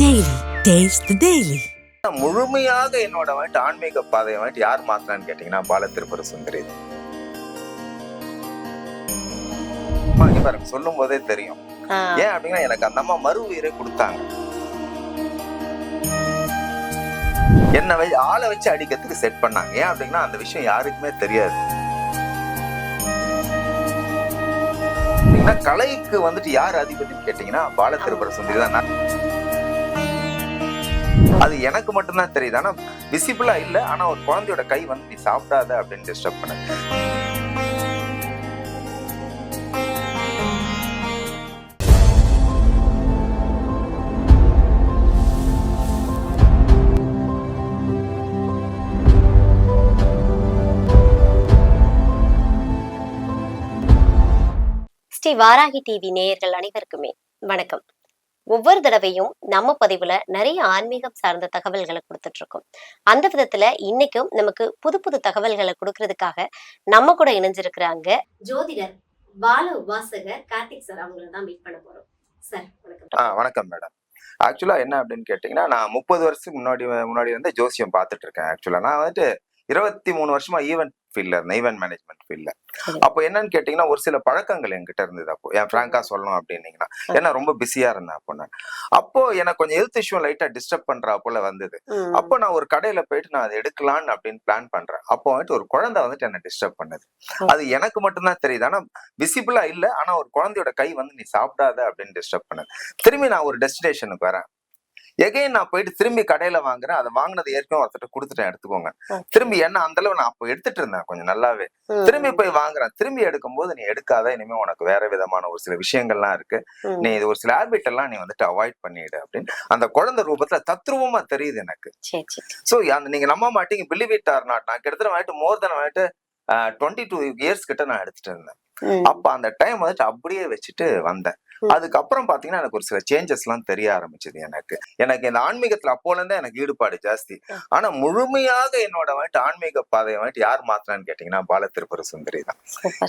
Daily. Taste the Daily. முழுமையாக என்னோட வந்துட்டு ஆன்மீக பாதையை வந்துட்டு யார் மாத்தினான்னு கேட்டீங்கன்னா பால திருப்பர சுந்தரி பாருங்க சொல்லும் போதே தெரியும் ஏன் அப்படின்னா எனக்கு அந்த அம்மா மறு உயிரை கொடுத்தாங்க. என்ன வச்சு ஆளை வச்சு அடிக்கிறதுக்கு செட் பண்ணாங்க. ஏன் அப்படின்னா அந்த விஷயம் யாருக்குமே தெரியாது. கலைக்கு வந்துட்டு யார் அதிபதினு கேட்டீங்கன்னா பால திருப்பர சுந்தரி தான். நான் அது எனக்கு மட்டும்தான் தெரியுது. ஆனா விசிபிளா இல்ல. ஆனா ஒரு குழந்தையோட கை வந்து நீ சாப்பிடாத அப்படின்னு டிஸ்டர்ப் பண்ண. ஸ்ரீ வாராகி டிவி நேயர்கள் அனைவருக்குமே வணக்கம். ஒவ்வொரு தடவையும் நம்ம பதிவுல நிறைய ஆன்மீகம் சார்ந்த தகவல்களை கொடுத்துட்டு இருக்கோம் அந்த விதத்துல இன்னைக்கும் நமக்கு புது புது தகவல்களை கொடுக்கறதுக்காக நம்ம கூட இணைஞ்சிருக்கிறாங்க ஜோதிடர் பால உபாசகர் கார்த்திக் சார் அவங்கள தான் மீட் பண்ண போறோம். சார் வணக்கம். வணக்கம் மேடம் ஆக்சுவலா என்ன அப்படின்னு கேட்டீங்கன்னா நான் முப்பது வருஷத்துக்கு முன்னாடி முன்னாடி வந்து ஜோசியம் பார்த்துட்டு இருக்கேன் ஆக்சுவலா நான் வந்துட்டு இருபத்தி மூணு வருஷமா ஈவென்ட் ஃபீல்ட்ல இருந்தேன் ஈவென்ட் மேனேஜ்மெண்ட் ஃபீல்ட்ல. அப்போ என்னன்னு கேட்டீங்கன்னா ஒரு சில பழக்கங்கள் என்கிட்ட இருந்தது அப்போ. என் ஃப்ராங்கா சொல்லணும் அப்படின்னீங்கன்னா. ஏன்னா ரொம்ப பிஸியா இருந்தேன் அப்போ நான். அப்போ எனக்கு கொஞ்சம் ஹெல்த் இஷ்யூ லைட்டா டிஸ்டர்ப் பண்றா போல வந்தது. அப்போ நான் ஒரு கடையில போயிட்டு நான் அதை எடுக்கலான்னு அப்படின்னு பிளான் பண்றேன். அப்போ வந்துட்டு ஒரு குழந்தை வந்துட்டு என்ன டிஸ்டர்ப் பண்ணுது. அது எனக்கு மட்டும்தான் தெரியுது. ஆனா விசிபிளா இல்ல. ஆனா ஒரு குழந்தையோட கை வந்து நீ சாப்பிடாத அப்படின்னு டிஸ்டர்ப் பண்ணுது. திரும்பி நான் ஒரு டெஸ்டினேஷனுக்கு வரேன். எகைன் நான் போயிட்டு திரும்பி கடையில வாங்குறேன். அதை வாங்கினது ஏற்கனவே ஒருத்தர் கொடுத்துட்டேன் எடுத்துக்கோங்க. திரும்பி என்ன அந்த அளவு நான் அப்போ எடுத்துட்டு இருந்தேன் கொஞ்சம் நல்லாவே. திரும்பி போய் வாங்குறேன். திரும்பி எடுக்கும்போது நீ எடுக்காத இனிமே உனக்கு வேற விதமான ஒரு சில விஷயங்கள்லாம் இருக்கு. நீ இது ஒரு சில ஹேபிட் எல்லாம் நீ வந்துட்டு அவாய்ட் பண்ணிடு அப்படின்னு அந்த குழந்தை ரூபத்துல தத்ரூபமா தெரியுது எனக்கு. சோ அந்த நீங்க நம்ப மாட்டீங்க. பிலீவ் இட் ஆர் நாட் நான் கிட்டத்தட்ட வந்துட்டு மோர் தென் வந்துட்டு டுவெண்ட்டி டூ இயர்ஸ் கிட்ட நான் எடுத்துட்டு இருந்தேன். அப்ப அந்த டைம் வந்துட்டு அப்படியே வச்சுட்டு வந்தேன். அதுக்கப்புறம் பாத்தீங்கன்னா எனக்கு ஒரு சில சேஞ்சஸ் எல்லாம் தெரிய ஆரம்பிச்சது எனக்கு. எனக்கு இந்த ஆன்மீகத்துல அப்போல இருந்தே எனக்கு ஈடுபாடு ஜாஸ்தி. ஆனா முழுமையாக என்னோட வந்துட்டு ஆன்மீக பாதையை வந்துட்டு யார் மாத்தினான்னு கேட்டீங்கன்னா பால திருப்பர சுந்தரி தான்.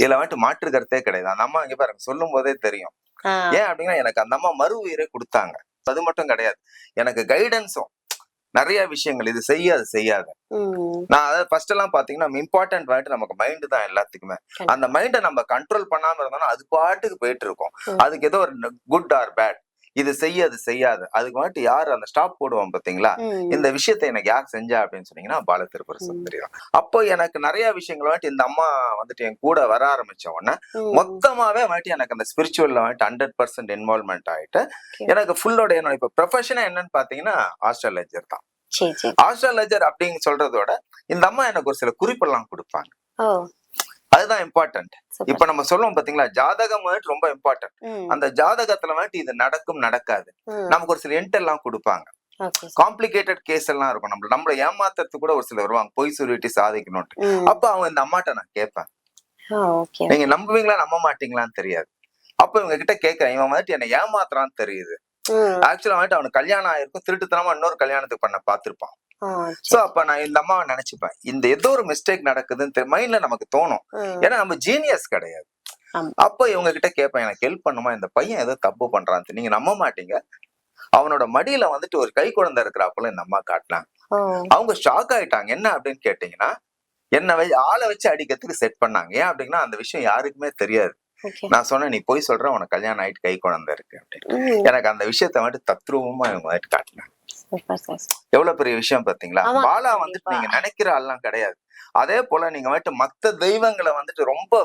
இதுல வந்துட்டு மாற்று கருத்தே கிடையாது. அம்மா இங்க பாருங்க சொல்லும் போதே தெரியும். ஏன் அப்படின்னா எனக்கு அந்த அம்மா மறு உயிரை கொடுத்தாங்க. அது மட்டும் கிடையாது. எனக்கு கைடன்ஸும் நிறைய விஷயங்கள். இது செய்ய அது செய்யாத. நான் அதாவது ஃபர்ஸ்ட் எல்லாம் பாத்தீங்கன்னா இம்பார்ட்டன்ட் வந்துட்டு நமக்கு மைண்டு தான் எல்லாத்துக்குமே. அந்த மைண்டை நம்ம கண்ட்ரோல் பண்ணாம இருந்தோம்னா அது பாட்டுக்கு போயிட்டு இருக்கும். அதுக்கு ஏதோ ஒரு குட் ஆர் பேட் இது செய்ய அது செய்யாது. அதுக்கு வந்துட்டு யார் அந்த ஸ்டாப் போடுவோம் பாத்தீங்களா? இந்த விஷயத்தை எனக்கு யார் செஞ்சா அப்படின்னு சொன்னீங்கன்னா பால திருப்பூர் சுந்தரி தான் அப்போ எனக்கு நிறைய விஷயங்கள் வந்துட்டு இந்த அம்மா வந்துட்டு என் கூட வர ஆரம்பிச்ச உடனே மொத்தமாவே வந்துட்டு எனக்கு அந்த ஸ்பிரிச்சுவல்ல வந்துட்டு ஹண்ட்ரட் பர்சன்ட் இன்வால்மெண்ட் ஆயிட்டு. எனக்கு ஃபுல்லோட என்னோட இப்ப ப்ரொஃபஷனே என்னன்னு பாத்தீங்கன்னா ஆஸ்ட்ராலஜர் தான். ஆஸ்ட்ராலஜர் அப்படின்னு சொல்றதோட இந்த அம்மா எனக்கு ஒரு சில குறிப்பெல்லாம் கொடுப்பாங்க. அதுதான் இம்பார்ட்டன்ட். இப்ப நம்ம சொல்லுவோம் பாத்தீங்களா ஜாதகம் வந்துட்டு ரொம்ப இம்பார்ட்டன்ட் அந்த ஜாதகத்துல வந்துட்டு இது நடக்கும் நடக்காது. நமக்கு ஒரு சில எண்ட் எல்லாம் கொடுப்பாங்க. காம்ப்ளிகேட்டட் கேஸ் எல்லாம் இருக்கும். நம்ம நம்மள ஏமாத்துறதுக்கு கூட ஒரு சில வருவாங்க. பொய் சொல்லிட்டு சாதிக்கணும்ட்டு அப்ப அவங்க இந்த அம்மாட்ட நான் கேட்பேன். நீங்க நம்புவீங்களா நம்ப மாட்டீங்களான்னு தெரியாது. அப்ப இவங்க கிட்ட கேட்கறேன். இவன் வந்துட்டு என்ன ஏமாத்துறான்னு தெரியுது. ஆக்சுவலா வந்துட்டு அவனுக்கு கல்யாணம் ஆயிருக்கும். திருட்டுத்தனமா இன்னொரு கல்யாணத்துக்கு பண்ண பார்த்திருப்பான். ஆ, சோ. அப்ப நான் இந்த அம்மாவை நினைச்சுப்பேன். இந்த ஏதோ ஒரு மிஸ்டேக் நடக்குதுன்னு மைண்ட்ல நமக்கு தோணும். ஏன்னா நம்ம ஜீனியஸ் கிடையாது. அப்ப இவங்க கிட்ட கேட்பேன் எனக்கு ஹெல்ப் பண்ணுமா? இந்த பையன் ஏதோ தப்பு பண்றான்னு நீங்க நம்ப மாட்டீங்க. அவனோட மடியில வந்துட்டு ஒரு கை குழந்தை இருக்கிறாப்புல இந்த அம்மா காட்டினாங்க அவங்க ஷாக் ஆயிட்டாங்க. என்ன அப்படின்னு கேட்டீங்கன்னா என்ன ஆளை வச்சு அடிக்கிறதுக்கு செட் பண்ணாங்க. ஏன் அப்படின்னா அந்த விஷயம் யாருக்குமே தெரியாது. நான் சொன்னேன் நீ போய் சொல்ற உனக்கு கல்யாணம் ஆயிட்டு கை குழந்தை இருக்கு. அப்படின்னு. எனக்கு அந்த விஷயத்த வந்துட்டு தத்ரூபமா இவங்க வந்துட்டு காட்டினாங்க. எவ்வளவு பெரிய விஷயம் பாத்தீங்களா பாலா வந்துட்டு. நீங்க நினைக்கிற ஆள்லாம் கிடையாது. அதே போல நீங்க வந்துட்டு மத்த தெய்வங்களை வந்துட்டு ரொம்ப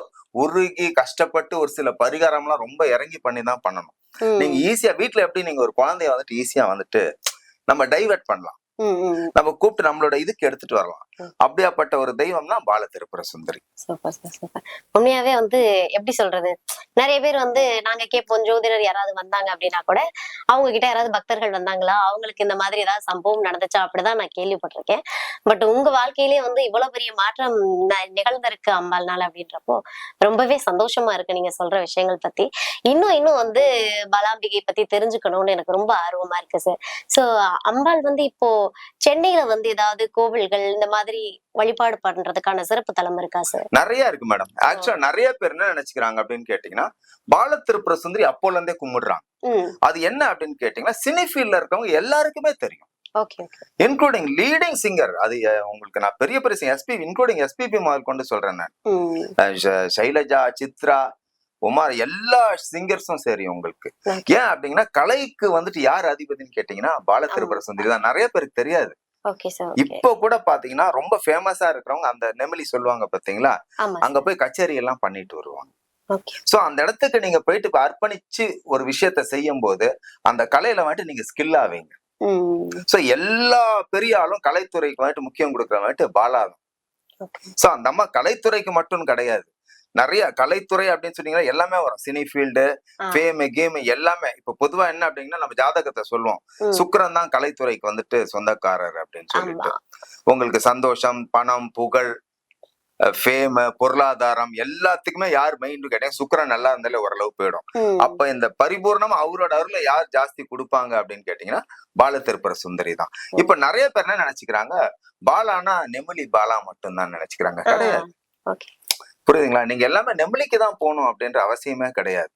உருகி கஷ்டப்பட்டு ஒரு சில பரிகாரம்லாம் ரொம்ப இறங்கி பண்ணி தான் பண்ணணும். நீங்க ஈஸியா வீட்ல எப்படி நீங்க ஒரு குழந்தைய வந்துட்டு ஈஸியா வந்துட்டு நம்ம டைவர்ட் பண்ணலாம். நம்ம கூப்பிட்டு நம்மளோட இதுக்கு எடுத்துட்டு வரலாம். அப்படியாப்பட்ட ஒரு தெய்வம் தான் Bala Tripura Sundari. Super sir, super. உண்மையாவே வந்து எப்படி சொல்றது? நிறைய பேர் வந்து நாங்க கேட்போம் ஜோதிடர் யாராவது வந்தாங்க அப்படின்னா கூட அவங்க கிட்ட யாராவது பக்தர்கள் வந்தாங்களா? அவங்களுக்கு இந்த மாதிரி ஏதாவது சம்பவம் நடந்துச்சா? அப்படிதான் நான் கேள்விப்பட்டிருக்கேன். பட் உங்க வாழ்க்கையிலேயே வந்து இவ்வளவு பெரிய மாற்றம் நிகழ்ந்திருக்கு அம்பாள்னால அப்படின்றப்போ ரொம்பவே சந்தோஷமா இருக்கு நீங்க சொல்ற விஷயங்கள் பத்தி. இன்னும் இன்னும் வந்து பலாம்பிகை பத்தி தெரிஞ்சுக்கணும்னு எனக்கு ரொம்ப ஆர்வமா இருக்கு சார் சோ அம்பாள் வந்து இப்போ சென்னையில வந்து ஏதாவது கோவில்கள் இந்த மாதிரி வழிபாடு பண்றதுக்கான சிறப்பு தலம் இருக்கா சார் நிறைய இருக்கு மேடம் ஆக்சுவலா நிறைய பேர் என்ன நினைச்சுக்கிறாங்க அப்படின்னு கேட்டீங்கன்னா பால திருப்புர சுந்தரி அப்போல இருந்தே கும்பிடுறாங்க. அது என்ன அப்படின்னு கேட்டீங்கன்னா சினி ஃபீல்ட்ல இருக்கவங்க எல்லாருக்குமே தெரியும். இன்க்ளூடிங் லீடிங் சிங்கர் அது உங்களுக்கு நான் பெரிய பெரிய எஸ்பி இன்க்ளூடிங் எஸ்பிபி முதல் கொண்டு சொல்றேன் நான். சைலஜா சித்ரா உமார் எல்லா சிங்கர்ஸும் சரி உங்களுக்கு. ஏன் அப்படிங்கன்னா கலைக்கு வந்துட்டு யார் அதிபதின்னு கேட்டீங்கன்னா பால திருப்புர சுந்தரி தான் நிறைய பேருக்கு தெரியாது. இப்போ கூட பாத்தீங்கன்னா ரொம்ப ஃபேமஸா இருக்கிறவங்க அந்த நெமிலி சொல்லுவாங்க பாத்தீங்களா? அங்க போய் கச்சேரி எல்லாம் பண்ணிட்டு வருவாங்க. சோ அந்த இடத்துக்கு நீங்க போயிட்டு அர்ப்பணிச்சு ஒரு விஷயத்த செய்யும் போது அந்த கலையில வந்துட்டு நீங்க ஸ்கில் ஆவீங்க. சோ எல்லா பெரிய ஆளும் கலைத்துறைக்கு வந்துட்டு முக்கியம் கொடுக்குற வந்துட்டு பாலா தான் ஓகே சோ அந்த அம்மா கலைத்துறைக்கு மட்டும் கிடையாது. நிறைய கலைத்துறை அப்படின்னு சொன்னீங்கன்னா எல்லாமே வரும். Cine field. ஃபேம் கேம் எல்லாமே. இப்ப பொதுவா என்ன அப்படிங்கன்னா நம்ம ஜாதகத்தை சொல்லுவோம். சுக்கிரன் தான் கலைத்துறைக்கு வந்துட்டு சொந்தக்காரர் அப்படின்னு சொல்லிட்டு. உங்களுக்கு சந்தோஷம் பணம் புகழ் ஃபேம் பொருளாதாரம் எல்லாத்துக்குமே யார் மெயின் கேட்டீங்க சுக்கிரன் நல்லா இருந்தாலே ஓரளவு போயிடும். அப்ப இந்த பரிபூர்ணமா அவரோட அருளை யார் ஜாஸ்தி கொடுப்பாங்க அப்படின்னு கேட்டீங்கன்னா பால திருப்புர சுந்தரி தான். இப்ப நிறைய பேர் என்ன நினைச்சுக்கிறாங்க பாலானா நெமிலி பாலா மட்டும் தான் நினைச்சுக்கிறாங்க கிடையாது. புரியுதுங்களா? நீங்க எல்லாமே நெமிலிக்கு தான் போகணும் அப்படின்ற அவசியமே கிடையாது.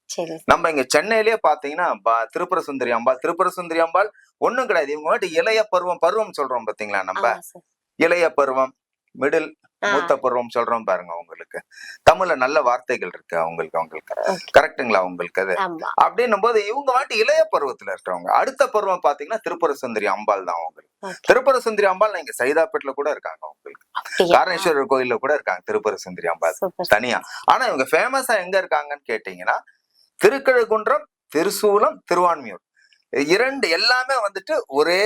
நம்ம இங்க சென்னையிலேயே பாத்தீங்கன்னா திருப்புர சுந்தரி அம்பாள் திருப்புர சுந்தரி அம்பாள் ஒண்ணும் கிடையாது. இவங்க வந்துட்டு இளைய பருவம் பருவம் சொல்றோம் பாத்தீங்களா நம்ம? இளைய பருவம் மிடில் ஆ, மூத்த பருவம் சொல்றோம் பாருங்க உங்களுக்கு. தமிழ்ல நல்ல வார்த்தைகள் இருக்கு அவங்களுக்கு அவங்களுக்கு. Okay. கரெக்ட்டுங்களா உங்களுக்கு அது? அப்படின்னும் போது இவங்க வந்துட்டு இளைய பருவத்துல இருக்கிறவங்க அடுத்த பருவம் பாத்தீங்கன்னா திருப்புர சுந்தரி அம்பாள் தான் அவங்களுக்கு. திருப்புர சுந்தரி அம்பாள் நீங்க சைதாப்பேட்ல கூட இருக்காங்க உங்களுக்கு அப்படியா? காரணேஸ்வரர் கோயில்ல கூட இருக்காங்க திருப்புர சுந்தரி அம்பாள். தனியா. ஆனா இவங்க ஃபேமஸா எங்க இருக்காங்கன்னு கேட்டீங்கன்னா திருக்கழுகுன்றம் திருசூலம் திருவான்மியூர். இரண்டு எல்லாமே வந்துட்டு ஒரே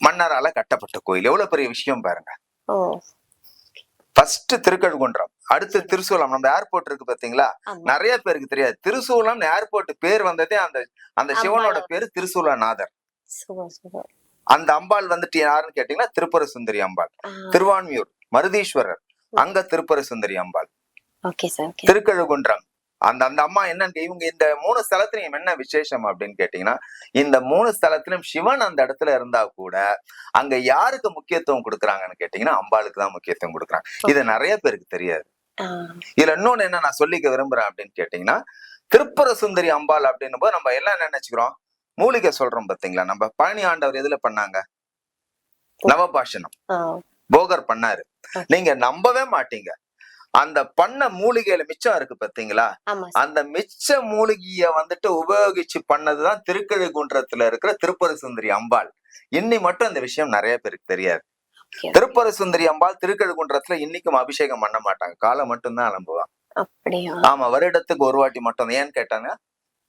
மன்னரால கட்டப்பட்ட கோயில். எவ்வளவு பெரிய விஷயம் பாருங்க. ஃபர்ஸ்ட் திருக்கழுகுன்றம். அடுத்து திருசூலம். நம்ம ஏர்போர்ட் இருக்கு பாத்தீங்களா? நிறைய பேருக்கு தெரியாது. திருசூலம் ஏர்போர்ட் பேர் வந்ததே அந்த அந்த சிவனோட. பேரு திருசூலநாதர். அந்த அம்பாள் வந்துட்டு யாருன்னு கேட்டீங்கன்னா திருப்புர சுந்தரி அம்பாள் திருவான்மியூர் மருதீஸ்வரர். அங்க திருப்புர சுந்தரி அம்பாள் திருக்கழுகுன்றம். அந்த அந்த அம்மா என்னன்னு இவங்க இந்த மூணு ஸ்தலத்திலையும் என்ன விசேஷம் அப்படின்னு கேட்டீங்கன்னா இந்த மூணு ஸ்தலத்திலும் சிவன் அந்த இடத்துல இருந்தா கூட அங்க யாருக்கு முக்கியத்துவம் கொடுக்குறாங்கன்னு கேட்டீங்கன்னா அம்பாளுக்கு தான் முக்கியத்துவம் கொடுக்குறாங்க. இது நிறைய பேருக்கு தெரியாது. இதுல இன்னொன்னு என்ன நான் சொல்லிக்க விரும்புறேன் அப்படின்னு கேட்டீங்கன்னா திருப்புர சுந்தரி அம்பாள் அப்படின்னும் போது நம்ம எல்லாம் என்ன நினைச்சுக்கிறோம்? மூலிகை சொல்றோம் பாத்தீங்களா? நம்ம பழனி ஆண்டவர் எதுல பண்ணாங்க? நவபாஷணம். போகர் பண்ணாரு. நீங்க நம்பவே மாட்டீங்க. அந்த பண்ண மூலிகையில மிச்சம் இருக்கு பாத்தீங்களா? அந்த மிச்ச மூலிகைய வந்துட்டு உபயோகிச்சு பண்ணதுதான் திருக்கழுகுன்றத்துல இருக்கிற திருப்பர சுந்தரி அம்பாள். இன்னி மட்டும் இந்த விஷயம் நிறைய பேருக்கு தெரியாது. திருப்பர சுந்தரி அம்பாள் திருக்கழுகுன்றத்துல இன்னைக்கும் அபிஷேகம் பண்ண மாட்டாங்க. காலை மட்டும்தான் அப்படியா? ஆமா வருடத்துக்கு ஒரு வாட்டி மட்டும் ஏன்னு கேட்டாங்க?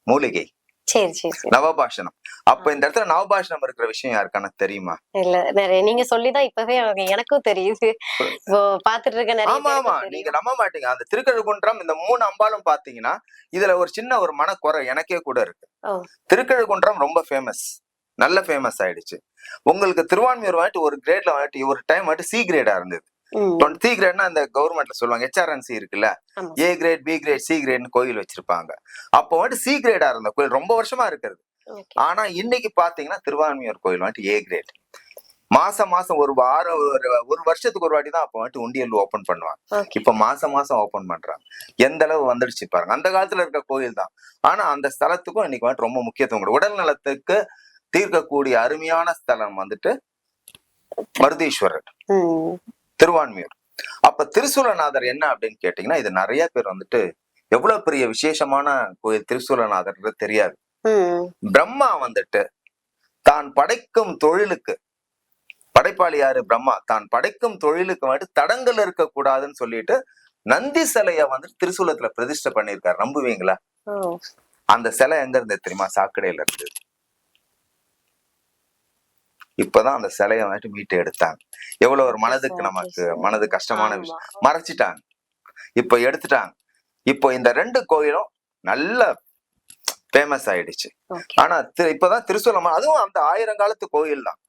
மூலிகை. சரி சரி நவபாஷணம். அப்ப இந்த இடத்துல நவபாஷணம் இருக்கிற விஷயம் யாருக்கான தெரியுமா? இல்ல நிறைய நீங்க சொல்லிதான் இப்பவே எனக்கு- எனக்கும் தெரியுது. இப்போ பாத்துட்டு இருக்க நிறைய ஆமா ஆமா. நீங்க. நம்ப மாட்டீங்க. அந்த திருக்கழுகுன்றம் இந்த மூணு அம்பாலும் பாத்தீங்கன்னா இதுல ஒரு சின்ன ஒரு மனக்குறை எனக்கே கூட இருக்கு. ஓ. திருக்கழுகுன்றம் ரொம்ப ஃபேமஸ் நல்ல ஃபேமஸ் ஆயிடுச்சு. உங்களுக்கு திருவான்மியூர் வந்துட்டு ஒரு கிரேட்ல வந்துட்டு ஒரு டைம் வந்துட்டு சி கிரேடா இருந்தது. ம், சி கிரேட்னா அந்த கவர்மெண்ட்ல சொல்லுவாங்க ஹெச்ஆர்என்சி இருக்குல்ல. A grade B grade C கிரேட்னு கோயில் வச்சிருப்பாங்க. அப்போ வந்துட்டு சி கிரேடா இருந்த கோயில் ரொம்ப வருஷமா இருக்கிறது. ஆனா இன்னைக்கு பாத்தீங்கன்னா திருவான்மியூர் கோயில் வந்துட்டு ஏ கிரேட் மாசம் மாசம் ஒரு வாரம் ஒரு ஒரு வருஷத்துக்கு ஒரு வாட்டி தான் அப்போ வந்துட்டு உண்டியல் ஓபன் பண்ணுவாங்க. இப்ப மாசம் மாசம் ஓபன் பண்றாங்க. எந்த அளவு வந்துடுச்சு பாருங்க. அந்த காலத்துல இருக்க கோயில் தான். ஆனா அந்த ஸ்தலத்துக்கும் இன்னைக்கு வந்துட்டு ரொம்ப முக்கியத்துவம் உடல் நலத்துக்கு தீர்க்கக்கூடிய அருமையான ஸ்தலம் வந்துட்டு மருதீஸ்வரர். திருவான்மியூர் அப்ப திருசூலநாதர் என்ன அப்படின்னு கேட்டீங்கன்னா இது நிறைய பேர் வந்துட்டு எவ்வளவு பெரிய விசேஷமான கோயில் திருசூலநாதர் தெரியாது. பிரம்மா வந்துட்டு தான் படைக்கும் தொழிலுக்கு படைப்பாளி யாரு? பிரம்மா. தான் படைக்கும் தொழிலுக்கு வந்துட்டு தடங்கள் இருக்க கூடாதுன்னு சொல்லிட்டு நந்தி சிலைய வந்துட்டு திருசூலத்துல பிரதிஷ்டை பண்ணியிருக்காரு. நம்புவீங்களா? அந்த சிலை எங்க இருந்தது தெரியுமா? சாக்கடையில இருந்து. இப்பதான் அந்த சிலையை வந்துட்டு மீட்டு எடுத்தாங்க. எவ்வளவு ஒரு மனதுக்கு நமக்கு மனது கஷ்டமான விஷயம். மறைச்சிட்டாங்க. இப்போ எடுத்துட்டாங்க. இப்போ இந்த ரெண்டு கோயிலும் நல்ல ஃபேமஸ் ஆயிடுச்சு. ஆனா இப்பதான் திருசூலமா அதுவும் அந்த ஆயிரம் காலத்து கோயில் தான்.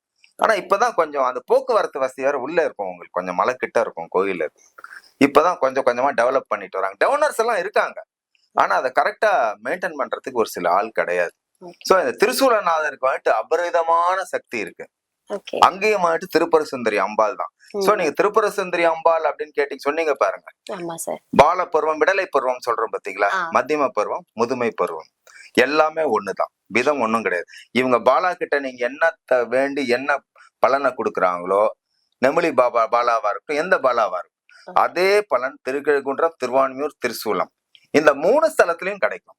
ஆனா இப்பதான் கொஞ்சம் அந்த போக்குவரத்து வசதி வேற உள்ள இருக்கும் உங்களுக்கு. கொஞ்சம் மலை கிட்ட இருக்கும் கோயில். இப்பதான் கொஞ்சம் கொஞ்சமா டெவலப் பண்ணிட்டு வராங்க. டெவனர்ஸ் எல்லாம் இருக்காங்க. ஆனா அதை கரெக்டா மெயின்டைன் பண்றதுக்கு ஒரு சில ஆள் கிடையாது. சோ இந்த திருசூலநாதருக்கு வந்துட்டு அபரிதமான சக்தி இருக்கு. ஓகே. அங்கேயும் வந்துட்டு திருப்பர சுந்தரி அம்பாள் தான். சோ நீங்க திருப்பர சுந்தரி அம்பாள் அப்படின்னு கேட்டீங்க சொன்னீங்க பாருங்க. பால பருவம் விடலை பருவம் சொல்றோம் பாத்தீங்களா. மத்தியம பருவம் முதுமை பருவம். எல்லாமே ஒண்ணுதான் விதம் ஒண்ணும் கிடையாது. இவங்க பாலா கிட்ட நீங்க என்னத்த வேண்டி என்ன பலனை கொடுக்குறாங்களோ நெமிலி பாபா பாலாவா இருக்கட்டும் எந்த பாலாவா இருக்கும் அதே பலன் திருக்கழுகுன்றம் திருவான்மியூர் திருசூலம். இந்த மூணு ஸ்தலத்திலயும் கிடைக்கும்.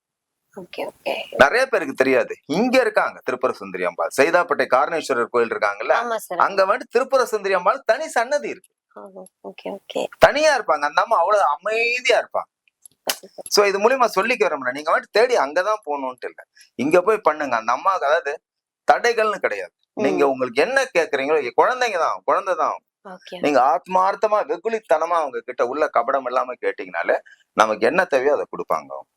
நிறைய பேருக்கு தெரியாது. இங்க இருக்காங்க திருப்புர சுந்தரி அம்பாள். சைதாப்பேட்டை காரணேஸ்வரர் கோயில் இருக்காங்கல்ல அங்க வந்துட்டு திருப்புர சுந்தரி அம்பாள் தனி சன்னதி இருக்கு. தனியா இருப்பாங்க. அந்த அம்மா அவ்வளவு அமைதியா இருப்பாங்க சோ இது மூலியமா சொல்லிக்க வரோம்ல நீங்க வந்துட்டு தேடி அங்கதான் போகணும்ட்டு இல்ல. இங்க போய் பண்ணுங்க. அந்த அம்மாவுக்கு அதாவது தடைகள்னு கிடையாது. நீங்க உங்களுக்கு என்ன கேக்குறீங்களோ குழந்தைங்க தான் குழந்தை தான் நீங்க ஆத்மார்த்தமா வெகுளித்தனமா அவங்க கிட்ட உள்ள கபடம் இல்லாம கேட்டீங்கனாலே நமக்கு என்ன தேவையோ அதை கொடுப்பாங்க அவங்க.